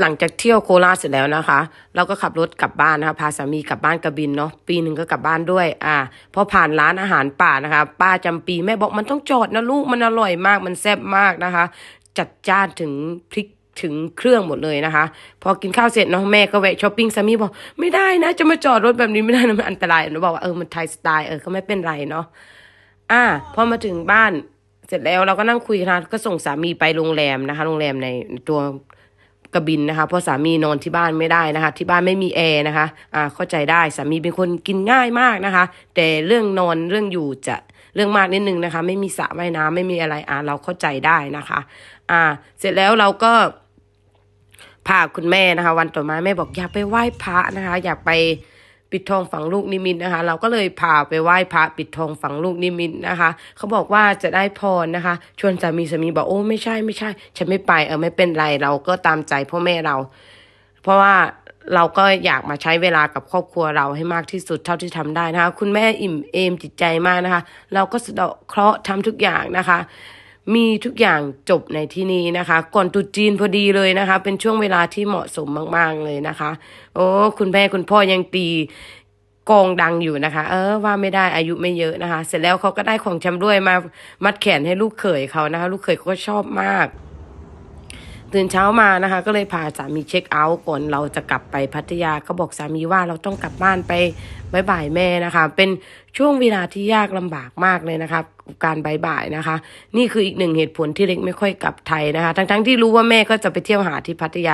หลังจากเที่ยวโคราชเสร็จแล้วนะคะ เราก็ขับรถกลับบ้านนะคะพาสามีกลับบ้านกระบินเนาะปีหนึ่งก็กลับบ้านด้วย อ่าพอผ่านร้านอาหารป่านะคะ ป้าจำปีแม่บอกมันต้องจอดนะลูกมันอร่อยมากมันแซ่บมากนะคะ จัดจ้านถึงพริกถึงเครื่องหมดเลยนะคะ พอกินข้าวเสร็จเนาะแม่ก็แวะช้อปปิ้งสามีบอกไม่ได้นะ จะมาจอดรถแบบนี้ไม่ได้นะมันอันตรายหนูบอกว่าเออมันไทยสไตล์เออก็ไม่เป็นไรเนาะอ่าพอมาถึงบ้านเสร็จแล้วเราก็นั่งคุยกันนะก็ส่งสามีไปโรงแรมนะคะ โรงแรมในตัว กระบินนะคะเพราะสามีนอนที่บ้านไม่ได้นะคะ ที่บ้านไม่มีแอร์นะคะอ่าเข้าใจได้สามีเป็นคนกินง่ายมากนะคะ แต่เรื่องนอนเรื่องอยู่จะเรื่องมากนิดนึงนะคะ ไม่มีสระว่ายน้ำไม่มีอะไรอ่าเราเข้าใจได้นะคะ อ่า เสร็จแล้วเราก็พาคุณแม่นะคะ วันต่อมาแม่บอกอยากไปไหว้พระนะคะ อยากไป ปิดทองฝังลูกนิมิตนะคะ เราก็เลยพาไปไหว้พระปิดทองฝังลูกนิมิตนะคะ เขาบอกว่าจะได้พรนะคะ ชวนสามีสามีบอกโอ้ไม่ใช่ไม่ใช่ ฉันไม่ไปเออไม่เป็นไรเราก็ตามใจพ่อแม่เรา เพราะว่าเราก็อยากมาใช้เวลากับครอบครัวเราให้มากที่สุดเท่าที่ทำได้นะคะ คุณแม่อิ่มเอมจิตใจมากนะคะ เราก็สะเดาะเคราะห์ทำทุกอย่างนะคะ มีทุกอย่างจบในที่นี้นะคะ ก่อนตุจีนพอดีเลยนะคะ เป็นช่วงเวลาที่เหมาะสมมาก ๆ เลยนะคะ โอ้คุณแม่คุณพ่อยังตีกองดังอยู่นะคะ เออว่าไม่ได้อายุไม่เยอะนะคะ เสร็จแล้วเขาก็ได้ของชำรวยมามัดแขนให้ลูกเขยเขานะคะ ลูกเขยเขาก็ชอบมาก ตื่นเช้ามานะคะ ก็เลยพาสามีเช็คเอาท์ก่อนเราจะกลับไปพัทยาก็บอกสามีว่าเราต้องกลับบ้านไปบายบายแม่นะคะ เป็นช่วงเวลาที่ยากลำบากมากเลยนะคะการบายบายนะคะ นี่คืออีกหนึ่งเหตุผลที่เล็กไม่ค่อยกลับไทยนะคะ ทั้งๆที่รู้ว่าแม่ก็จะไปเที่ยวหาที่พัทยา